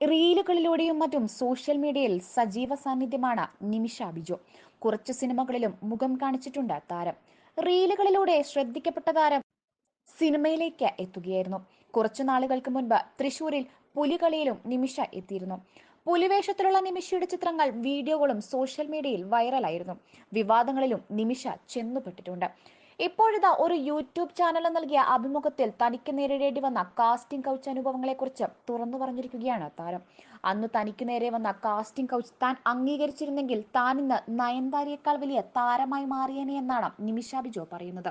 റീലുകളിലൂടെയും മറ്റും സോഷ്യൽ മീഡിയയിൽ സജീവ സാന്നിധ്യമാണ് നിമിഷ ബിജു. കുറച്ച് സിനിമകളിലും മുഖം കാണിച്ചിട്ടുണ്ട് താരം. റീലുകളിലൂടെ ശ്രദ്ധിക്കപ്പെട്ട താരം സിനിമയിലേക്ക് എത്തുകയായിരുന്നു. കുറച്ചു നാളുകൾക്ക് മുൻപ് തൃശൂരിൽ പുലികളിയിലും നിമിഷ എത്തിയിരുന്നു. പുലിവേഷത്തിലുള്ള നിമിഷയുടെ ചിത്രങ്ങൾ വീഡിയോകളും സോഷ്യൽ മീഡിയയിൽ വൈറലായിരുന്നു. വിവാദങ്ങളിലും നിമിഷ ചെന്നുപെട്ടിട്ടുണ്ട്. ഇപ്പോഴിതാ ഒരു യൂട്യൂബ് ചാനൽ നൽകിയ അഭിമുഖത്തിൽ തനിക്ക് നേരിടേണ്ടി വന്ന കാസ്റ്റിംഗ് കൗച്ച് അനുഭവങ്ങളെക്കുറിച്ച് തുറന്നു പറഞ്ഞിരിക്കുകയാണ് താരം. അന്ന് തനിക്ക് നേരെ വന്ന കാസ്റ്റിംഗ് കൗച്ച് താൻ അംഗീകരിച്ചിരുന്നെങ്കിൽ താൻ ഇന്ന് നയൻതാരയേക്കാൾ വലിയ താരമായി മാറിയേനെ എന്നാണ് നിമിഷ ബിജോ പറയുന്നത്.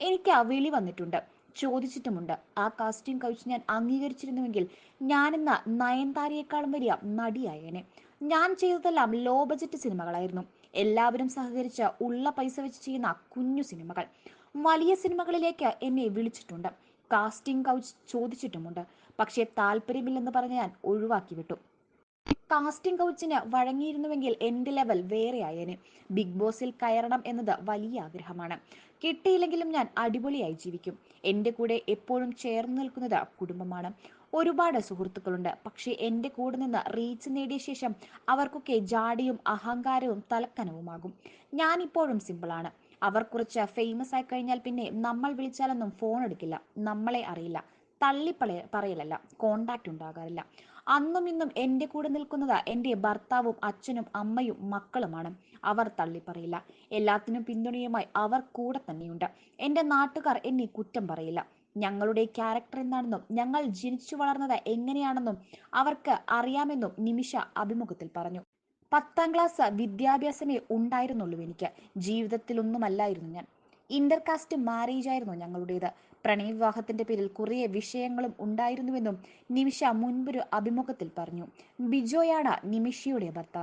എനിക്ക് വിളി വന്നിട്ടുണ്ട്. ചോദിച്ചിട്ടുമുണ്ട്. ആ കാസ്റ്റിംഗ് കൗച്ച് ഞാൻ അംഗീകരിച്ചിരുന്നുവെങ്കിൽ ഞാനെന്ന നയൻതാരയെക്കാളും വലിയ നടിയായേനെ. ഞാൻ ചെയ്തതെല്ലാം ലോ ബജറ്റ് സിനിമകളായിരുന്നു. എല്ലാവരും സഹകരിച്ച ഉള്ള പൈസ വെച്ച് ചെയ്യുന്ന കുഞ്ഞു സിനിമകൾ. വലിയ സിനിമകളിലേക്ക് എന്നെ വിളിച്ചിട്ടുണ്ട്. കാസ്റ്റിംഗ് കൗച്ച് ചോദിച്ചിട്ടുമുണ്ട്. പക്ഷേ താല്പര്യമില്ലെന്ന് പറഞ്ഞ് ഞാൻ ഒഴിവാക്കി വിട്ടു കാസ്റ്റിംഗ് കൗച്ചിന് വഴങ്ങിയിരുന്നുവെങ്കിൽ എന്റെ ലെവൽ വേറെ ആയേനെ ബിഗ് ബോസിൽ കയറണം എന്നത് വലിയ ആഗ്രഹമാണ്. കിട്ടിയില്ലെങ്കിലും ഞാൻ അടിപൊളിയായി ജീവിക്കും. എന്റെ കൂടെ എപ്പോഴും ചേർന്ന് നിൽക്കുന്നത് കുടുംബമാണ്. ഒരുപാട് സുഹൃത്തുക്കളുണ്ട്. പക്ഷേ എന്റെ കൂടെ നിന്ന് റീച്ച് നേടിയ ശേഷം അവർക്കൊക്കെ ജാടിയും അഹങ്കാരവും തലക്കനവുമാകും. ഞാനിപ്പോഴും സിമ്പിളാണ് അവർ കുറച്ച് ഫേമസ് ആയി കഴിഞ്ഞാൽ പിന്നെ നമ്മൾ വിളിച്ചാലൊന്നും ഫോൺ എടുക്കില്ല. നമ്മളെ അറിയില്ല. തള്ളി പറയലല്ല കോണ്ടാക്ട് ഉണ്ടാകാറില്ല. അന്നും ഇന്നും എന്റെ കൂടെ നിൽക്കുന്നത് എന്റെ ഭർത്താവും അച്ഛനും അമ്മയും മക്കളുമാണ്. അവർ തള്ളിപ്പറയില്ല. എല്ലാത്തിനും പിന്തുണയുമായി അവർ കൂടെ തന്നെയുണ്ട്. എന്റെ നാട്ടുകാർ എന്നെ കുറ്റം പറയില്ല. ഞങ്ങളുടെ ക്യാരക്ടർ എന്താണെന്നും ഞങ്ങൾ ജനിച്ചു വളർന്നത് എങ്ങനെയാണെന്നും അവർക്ക് അറിയാമെന്നും നിമിഷ അഭിമുഖത്തിൽ പറഞ്ഞു. പത്താം ക്ലാസ് വിദ്യാഭ്യാസമേ ഉണ്ടായിരുന്നുള്ളൂ എനിക്ക്. ജീവിതത്തിലൊന്നുമല്ലായിരുന്നു ഞാൻ. ഇന്റർകാസ്റ്റ് മാരേജ് ആയിരുന്നു ഞങ്ങളുടേത്. പ്രണയവിവാഹത്തിന്റെ പേരിൽ കുറേ വിഷയങ്ങളും ഉണ്ടായിരുന്നുവെന്നും നിമിഷ മുൻപൊരു അഭിമുഖത്തിൽ പറഞ്ഞു. ബിജോയാണ് നിമിഷയുടെ ഭർത്താവ്.